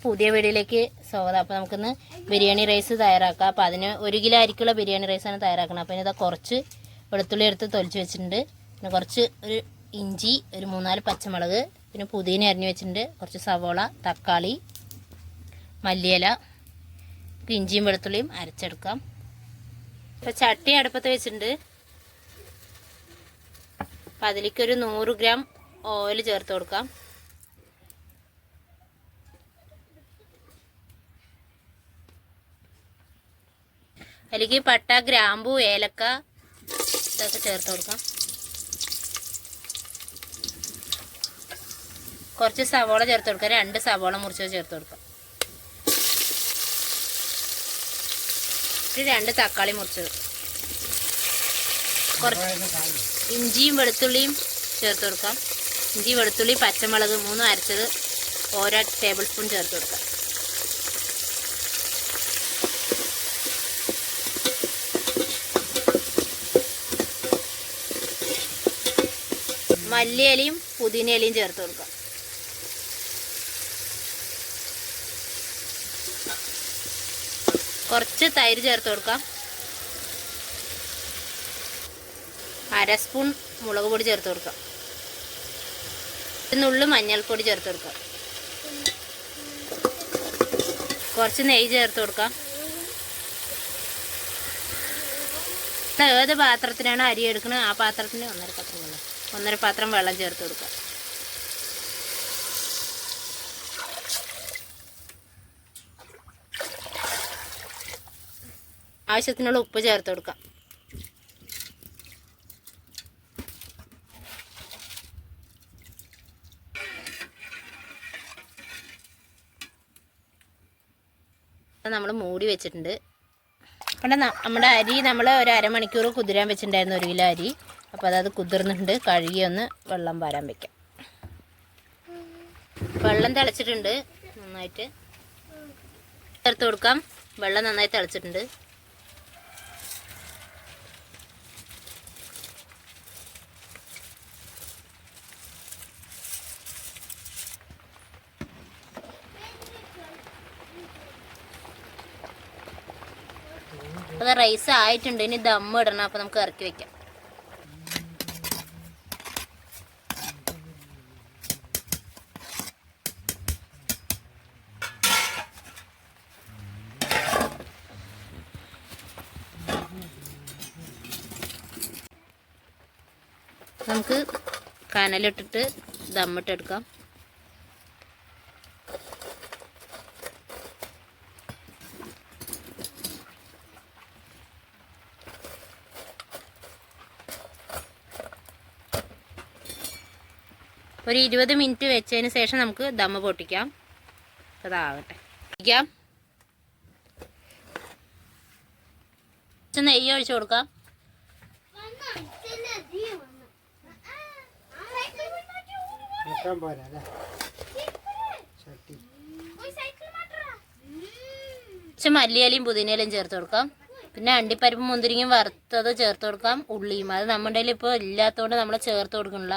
പുതിയ വീഡിയോയിലേക്ക് സ്വാഗതം. അപ്പോൾ നമുക്കിന്ന് ബിരിയാണി റൈസ് തയ്യാറാക്കാം. അപ്പോൾ അതിന് ഒരു കിലോ അരിക്കുള്ള ബിരിയാണി റൈസാണ് തയ്യാറാക്കുന്നത് അപ്പോൾ ഇതാ കുറച്ച് വെളുത്തുള്ളി എടുത്ത് തൊലിച്ച് വെച്ചിട്ടുണ്ട്. പിന്നെ കുറച്ച് ഒരു ഇഞ്ചി ഒരു മൂന്നാൽ പച്ചമുളക് പിന്നെ പുതിന അരിഞ്ഞ് വെച്ചിട്ടുണ്ട്. കുറച്ച് സവോള തക്കാളി മല്ലിയില ഇഞ്ചിയും വെളുത്തുള്ളിയും അരച്ചെടുക്കാം. ഇപ്പോൾ ചട്ടി അടുപ്പത്ത് വെച്ചിട്ടുണ്ട്. അപ്പോൾ അതിലേക്ക് ഒരു നൂറ് ഗ്രാം ഓയിൽ ചേർത്ത് കൊടുക്കാം. അതിലേക്ക് പട്ട ഗ്രാമ്പു ഏലക്ക ഇതൊക്കെ ചേർത്ത് കൊടുക്കാം. കുറച്ച് സവോള ചേർത്ത് കൊടുക്കാം. രണ്ട് സവോള മുറിച്ചത് ചേർത്ത് കൊടുക്കാം. രണ്ട് തക്കാളി മുറിച്ചത്. കുറച്ച് ഇഞ്ചിയും വെളുത്തുള്ളിയും ചേർത്ത് കൊടുക്കാം. ഇഞ്ചി വെളുത്തുള്ളി പച്ചമുളക് മൂന്നും അരച്ചത് ഓരോ ടേബിൾ സ്പൂൺ ചേർത്ത് കൊടുക്കാം. മല്ലിയിലയും പുതിനയിലയും ചേർത്ത് കൊടുക്കുക. കുറച്ച് തൈര് ചേർത്ത് കൊടുക്കാം അര സ്പൂൺ മുളക് പൊടി ചേർത്ത് കൊടുക്കാം നുള്ളു മഞ്ഞൾപ്പൊടി ചേർത്ത് കൊടുക്കാം കുറച്ച് നെയ്യ് ചേർത്ത് കൊടുക്കാം ഏത് പാത്രത്തിനാണ് അരി എടുക്കുന്നത് ആ പാത്രത്തിന് ഒന്നര പാത്രം വെള്ളം. ഒന്നര പാത്രം വെള്ളം ചേർത്ത് കൊടുക്കുക. ആവശ്യത്തിനുള്ള ഉപ്പ് ചേർത്ത് കൊടുക്കാം നമ്മൾ മൂടി വെച്ചിട്ടുണ്ട്. അപ്പം നമ്മുടെ അരി നമ്മൾ ഒരു അരമണിക്കൂർ കുതിരാൻ വെച്ചിട്ടുണ്ടായിരുന്നു ഒരു കിലോ അരി. അപ്പോൾ അതത് കുതിർന്നിട്ടുണ്ട് കഴുകി ഒന്ന് വെള്ളം വാരാൻ വെക്കാം. വെള്ളം തിളച്ചിട്ടുണ്ട്. നന്നായിട്ട്. ചേർത്ത് കൊടുക്കാം. വെള്ളം നന്നായി തിളച്ചിട്ടുണ്ട്. അത് റൈസ് ആയിട്ടുണ്ട്. ഇനി ദം ഇടണം. അപ്പോൾ നമുക്ക് ഇറക്കി വെക്കാം. നമുക്ക് കനലിട്ടിട്ട് ദമ്മിട്ടെടുക്കാം ഒരു ഇരുപത് മിനിറ്റ് വെച്ചതിന് ശേഷം നമുക്ക് ദമ്മ പൊട്ടിക്കാം. അതാവട്ടെ. പൊട്ടിക്കാം. കുറച്ച് നെയ്യ് ഒഴിച്ചു കൊടുക്കാം. കുറച്ച് മല്ലിയിലയും പുതിനയിലയും ചേർത്ത് കൊടുക്കാം. പിന്നെ അണ്ടിപ്പരിപ്പും മുന്തിരിങ്ങയും വറുത്തത് ചേർത്ത് കൊടുക്കാം. ഉള്ളിയും. അത് നമ്മുടെ ഇപ്പോൾ ഇല്ലാത്തതുകൊണ്ട് നമ്മൾ ചേർത്ത് കൊടുക്കണില്ല